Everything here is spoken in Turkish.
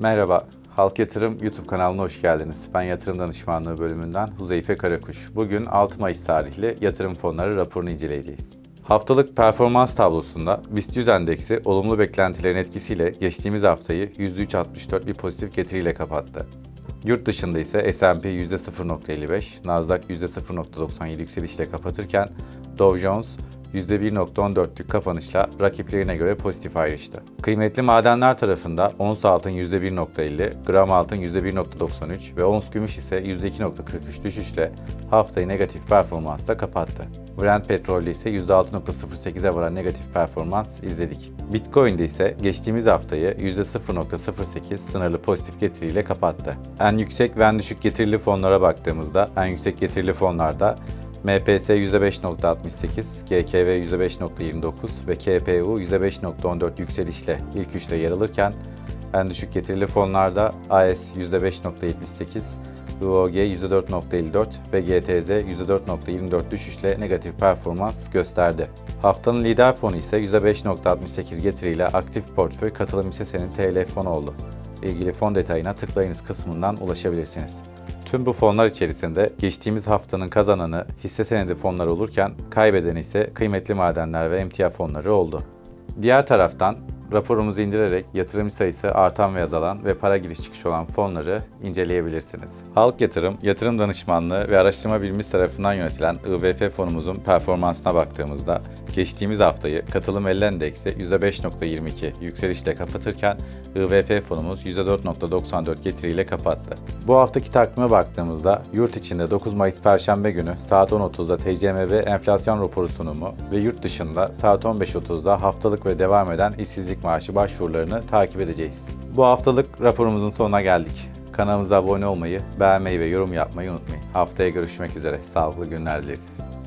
Merhaba, Halk Yatırım YouTube kanalına hoş geldiniz. Ben Yatırım Danışmanlığı bölümünden Huzeyfe Karakuş. Bugün 6 Mayıs tarihli yatırım fonları raporunu inceleyeceğiz. Haftalık performans tablosunda BIST 100 endeksi olumlu beklentilerin etkisiyle geçtiğimiz haftayı %3.64 bir pozitif getiriyle kapattı. Yurt dışında ise S&P %0.55, Nasdaq %0.97 yükselişle kapatırken Dow Jones %1.14'lük kapanışla rakiplerine göre pozitif ayrıştı. Kıymetli madenler tarafında ons altın %1.50, gram altın %1.93 ve ons gümüş ise %2.43 düşüşle haftayı negatif performansla kapattı. Brent petrolde ise %6.08'e varan negatif performans izledik. Bitcoin'de ise geçtiğimiz haftayı %0.08 sınırlı pozitif getiriyle kapattı. En yüksek ve en düşük getirili fonlara baktığımızda en yüksek getirili fonlarda MPS %5.68, GKV %5.29 ve KPU %5.14 yükselişle ilk üçte yer alırken en düşük getirili fonlarda AS %5.78, UOG %4.54 ve GTZ %4.24 düşüşle negatif performans gösterdi. Haftanın lider fonu ise %5.68 getiriyle aktif portföy katılım hissesenin TL fonu oldu. İlgili fon detayına tıklayınız kısmından ulaşabilirsiniz. Tüm bu fonlar içerisinde geçtiğimiz haftanın kazananı hisse senedi fonları olurken kaybedeni ise kıymetli madenler ve emtia fonları oldu. Diğer taraftan raporumuzu indirerek yatırım sayısı artan ve azalan ve para giriş çıkış olan fonları inceleyebilirsiniz. Halk Yatırım, yatırım danışmanlığı ve araştırma bilgisi tarafından yönetilen IVF fonumuzun performansına baktığımızda geçtiğimiz haftayı katılım 50 endeksi %5.22 yükselişle kapatırken IVF fonumuz %4.94 getiriyle kapattı. Bu haftaki takvime baktığımızda yurt içinde 9 Mayıs Perşembe günü saat 10.30'da TCMB enflasyon raporu sunumu ve yurt dışında saat 15.30'da haftalık ve devam eden işsizlik maaşı başvurularını takip edeceğiz. Bu haftalık raporumuzun sonuna geldik. Kanalımıza abone olmayı, beğenmeyi ve yorum yapmayı unutmayın. Haftaya görüşmek üzere. Sağlıklı günler dileriz.